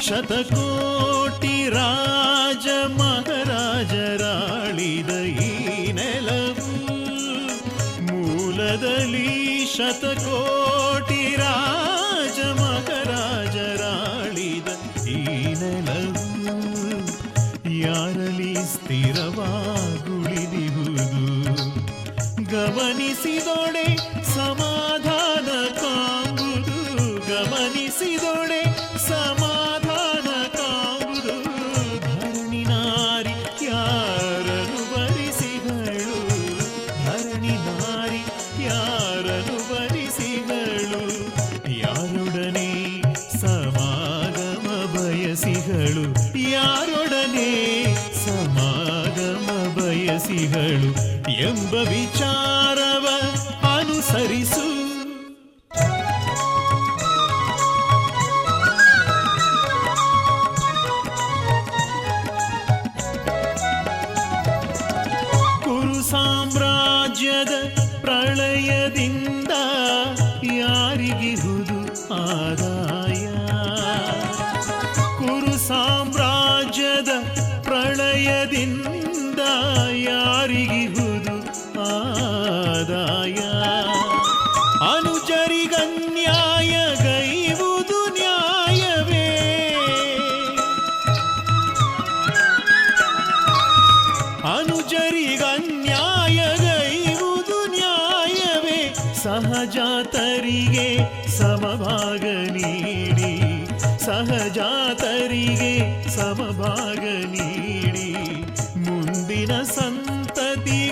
ಶತಕೋಟಿ ರಾಜ ಮಹಾರಾಜರಾಳಿದ ಈ ನೆಲವು. ಮೂಲದಲ್ಲಿ ಶತಕೋಟಿ ರಾಜ ಮಹಾರಾಜರಾಳಿದ ಈ ನೆಲವು. ಯಾರಲ್ಲಿ ಸ್ಥಿರವಾಗುಳಿದಿಹುದು? ಗಮನಿಸಿದೊಡೆ ಸಮಾಧಾನ ಕಾಂಬುದು ಗಮನಿಸಿದೊಡೆ ಸಮಾಧಾನ ಕಾಂಬುದು ಧರಣಿ ನಾರಿ ಯಾರನು ಬರಿಸಿಗಳು ಧರಣಿ ನಾರಿ ಯಾರನು ಬರಿಸಿಗಳು ಯಾರೊಡನೆ ಸಮಾಗಮ ಬಯಸಿಗಳು ಯಾರೊಡನೆ ಸಮಾಗಮ ಬಯಸಿಗಳು ಎಂಬ ವಿಚಾರವ ಸಾಮ್ರಾಜ್ಯದ ಪ್ರಳಯದಿಂದ ಯಾರಿಗಿಹುದು ಆದಾಯ? ಕುರು ಸಾಮ್ರಾಜ್ಯದ ಪ್ರಳಯದಿಂದ ಯಾರಿಗಿಹುದು ಆದಾಯ? ಅನುಜರಿಗನ್ಯಾಯಗೈವುದು ನ್ಯಾಯವೇ ಸಹಜಾತರಿಗೆ ಸಮಭಾಗ ನೀಡಿ ಸಹಜಾತರಿಗೆ ಸಮಭಾಗ ನೀಡಿ